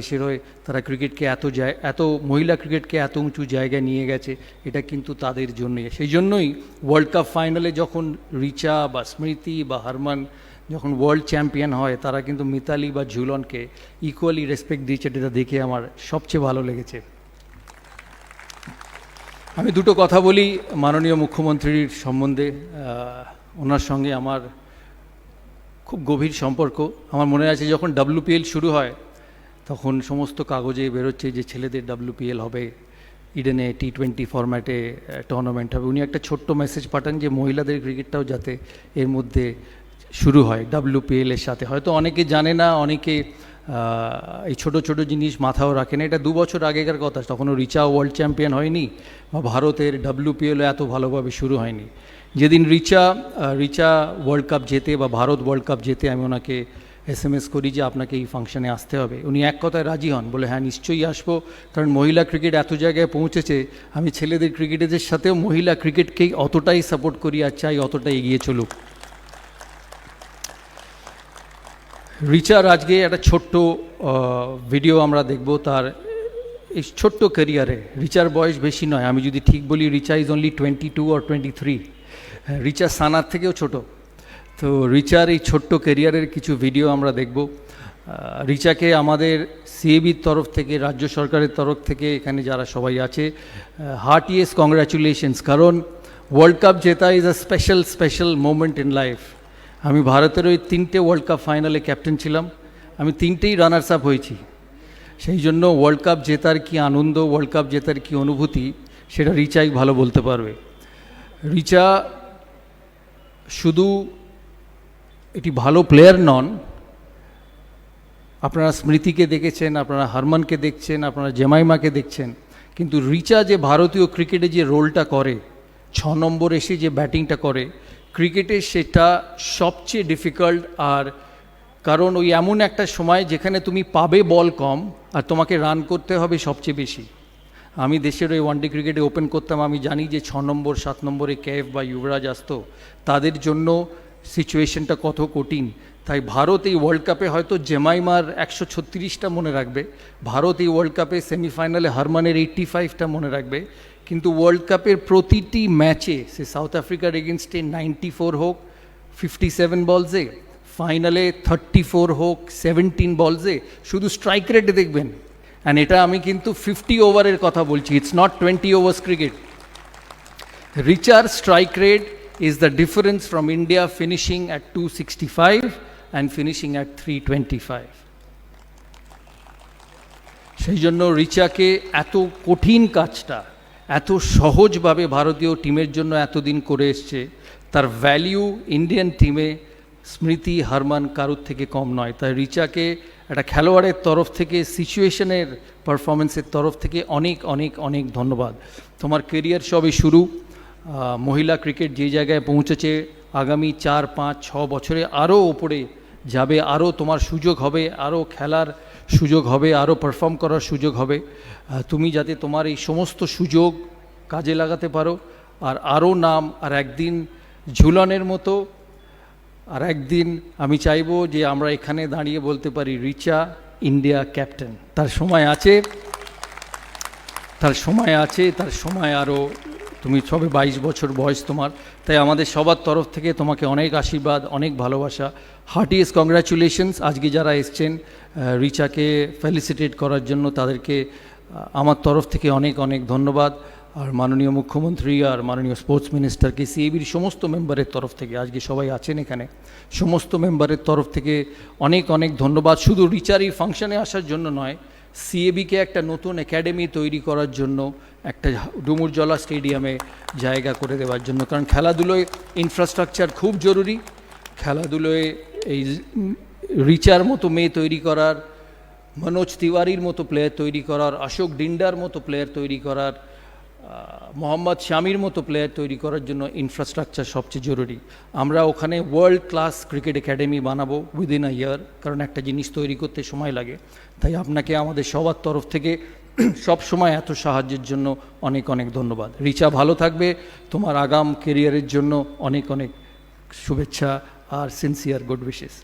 দেশের হয়ে তারা ক্রিকেটকে এত এত মহিলা ক্রিকেটকে এত উঁচু জায়গায় নিয়ে গেছে, এটা কিন্তু তাদের জন্যই। সেই জন্যই ওয়ার্ল্ড কাপ ফাইনালে যখন রিচা বা স্মৃতি বা হারমান যখন ওয়ার্ল্ড চ্যাম্পিয়ন হয়, তারা কিন্তু মিতালি বা ঝুলনকে ইকুয়ালি রেসপেক্ট দিয়েছে, এটা দেখে আমার সবচেয়ে ভালো লেগেছে। আমি দুটো কথা বলি মাননীয় মুখ্যমন্ত্রীর সম্বন্ধে ওনার সঙ্গে আমার খুব গভীর সম্পর্ক। আমার মনে আছে যখন ডাব্লিউপিএল শুরু হয় তখন সমস্ত কাগজে বেরোচ্ছে যে ছেলেদের ডাব্লিউপিএল হবে, ইডেনে টি টোয়েন্টি ফরম্যাটে টুর্নামেন্ট হবে। উনি একটা ছোট্ট মেসেজ পাঠান যে মহিলাদের ক্রিকেটটাও যাতে এর মধ্যে শুরু হয় ডাব্লিউপিএল এর সাথে। হয়তো অনেকে জানে না, অনেকে এই ছোট ছোট জিনিস মাথাও রাখে না। এটা দু বছর আগেকার কথা, তখনও রিচা ওয়ার্ল্ড চ্যাম্পিয়ন হয়নি বা ভারতের ডাব্লিউপিএল এত ভালোভাবে শুরু হয়নি। যেদিন রিচা রিচা ওয়ার্ল্ড কাপ জেতে বা ভারত ওয়ার্ল্ড কাপ জেতে আমি ওনাকে এস এম এস করি যে আপনাকে এই ফাংশনে আসতে হবে। উনি এক কথায় রাজি হন, বলে হ্যাঁ নিশ্চয়ই আসব। কারণ মহিলা ক্রিকেট এত জায়গায় পৌঁছেছে, আমি ছেলেদের ক্রিকেটারদের সাথেও মহিলা ক্রিকেটকেই অতটাই সাপোর্ট করি আর চাই অতটাই এগিয়ে চলুক। রিচার আজকে একটা ছোট্ট ভিডিও আমরা দেখব তার এই ছোট্ট ক্যারিয়ারে রিচার বয়স বেশি নয়। আমি যদি ঠিক বলি, Richa is only twenty two R twenty three Richa সানার থেকেও ছোট। তো রিচার এই ছোট্ট কেরিয়ারের কিছু ভিডিও আমরা দেখব। রিচাকে আমাদের সিএবির তরফ থেকে, রাজ্য সরকারের তরফ থেকে এখানে যারা সবাই আছে হার্টিয়েস্ট কংগ্রাচুলেশনস কারণ ওয়ার্ল্ড কাপ জেতা is a special special moment in life আমি ভারতের ওই তিনটে ওয়ার্ল্ড কাপ ফাইনালে ক্যাপ্টেন ছিলাম। আমি তিনটেই রানার্স আপ হয়েছি। সেই জন্য ওয়ার্ল্ড কাপ জেতার কি আনন্দ ওয়ার্ল্ড কাপ জেতার কি অনুভূতি, সেটা রিচাই ভালো বলতে পারবে। রিচা শুধু এটি ভালো প্লেয়ার নন। আপনারা স্মৃতিকে দেখেছেন, আপনারা হারমানকে দেখছেন, আপনারা জেমাইমাকে দেখছেন। কিন্তু রিচা যে ভারতীয় ক্রিকেটে যে রোলটা করে, ছ নম্বর এসে যে ব্যাটিংটা করে, ক্রিকেটে সেটা সবচেয়ে ডিফিকাল্ট আর কারণ ওই এমন একটা সময় যেখানে তুমি পাবে বল কম আর তোমাকে রান করতে হবে সবচেয়ে বেশি। আমি দেশের ওই ওয়ানডে ক্রিকেটে ওপেন করতাম, আমি জানি যে ছ নম্বর, সাত নম্বরে ক্যাফ বা যুবরাজ আসতো। তাদের জন্য সিচুয়েশনটা কত কঠিন। তাই ভারত এই ওয়ার্ল্ড কাপে হয়তো জেমাইমার একশো ছত্রিশটা মনে রাখবে। ভারত এই ওয়ার্ল্ড কাপে সেমিফাইনালে হারমানের এইট্টি ফাইভটা মনে রাখবে। কিন্তু ওয়ার্ল্ড কাপের প্রতিটি ম্যাচে সে সাউথ আফ্রিকার এগেনস্টে নাইনটি ফোর হোক ফিফটি সেভেন বলসে ফাইনালে থার্টি ফোর হোক সেভেন্টিন বলসে শুধু স্ট্রাইক রেট দেখবেন। অ্যান্ড এটা আমি কিন্তু ফিফটি ওভারের কথা বলছি it's not twenty overs cricket Richard strike rate is the difference from India finishing at 265 and finishing at 325. সেই জন্য রিচাকে এত কঠিন কাজটা, এত সহজভাবে ভারতীয় টিমের জন্য এতদিন করে এসছে, তার ভ্যালিউ ইন্ডিয়ান টিমে স্মৃতি হারমান কারুর থেকে কম নয়। তাই রিচাকে একটা খেলোয়াড়ের তরফ থেকে সিচুয়েশনের পারফরমেন্সের তরফ থেকে অনেক অনেক অনেক ধন্যবাদ। তোমার কেরিয়ার সবে শুরু। মহিলা ক্রিকেট যে জায়গায় পৌঁছেছে আগামী চার, পাঁচ, ছ বছরে আরও ওপরে যাবে, আরও তোমার সুযোগ হবে, আরও খেলার সুযোগ হবে, আরও পারফর্ম করার সুযোগ হবে। তুমি যাতে তোমার এই সমস্ত সুযোগ কাজে লাগাতে পারো। আর আরও নাম, আর একদিন ঝুলনের মতো, আর একদিন আমি চাইব যে আমরা এখানে দাঁড়িয়ে বলতে পারি, রিচা, ইন্ডিয়া ক্যাপ্টেন। তার সময় আছে, তার সময় আছে, তার সময় আরও তুমি সবে বাইশ বছর বয়স তোমার। তাই আমাদের সবার তরফ থেকে তোমাকে অনেক আশীর্বাদ, অনেক ভালোবাসা। Heartiest congratulations. আজকে যারা এসছেন রিচাকে ফেলিসিটেট করার জন্য তাদেরকে আমার তরফ থেকে অনেক অনেক ধন্যবাদ। আর মাননীয় মুখ্যমন্ত্রী আর মাননীয় স্পোর্টস মিনিস্টারকে সিএবির সমস্ত মেম্বারের তরফ থেকে, আজকে সবাই আছেন এখানে, সমস্ত মেম্বারের তরফ থেকে অনেক অনেক ধন্যবাদ। শুধু রিচার এই ফাংশনে আসার জন্য নয় সিএবিকে একটা নতুন একাডেমি তৈরি করার জন্য একটা ডুমুরজলা স্টেডিয়ামে জায়গা করে দেওয়ার জন্য। কারণ খেলাধুলোয় ইনফ্রাস্ট্রাকচার খুব জরুরি। খেলাধুলোয় এই রিচার মতো মেয়ে তৈরি করার, মনোজ তিওয়ারির মতো প্লেয়ার তৈরি করার, অশোক ডিন্ডার মতো প্লেয়ার তৈরি করার মোহাম্মদ শামির মতো প্লেয়ার তৈরি করার জন্য ইনফ্রাস্ট্রাকচার সবচেয়ে জরুরি। আমরা ওখানে ওয়ার্ল্ড ক্লাস ক্রিকেট একাডেমি বানাবো উইদিন আ ইয়ার কারণ একটা জিনিস তৈরি করতে সময় লাগে। তাই আপনাকে আমাদের সবার তরফ থেকে সব সময় এত সাহায্যের জন্য অনেক অনেক ধন্যবাদ। রিচা ভালো থাকবে, তোমার আগাম কেরিয়ারের জন্য অনেক অনেক শুভেচ্ছা আর সিনসিয়ার গুড উইশেস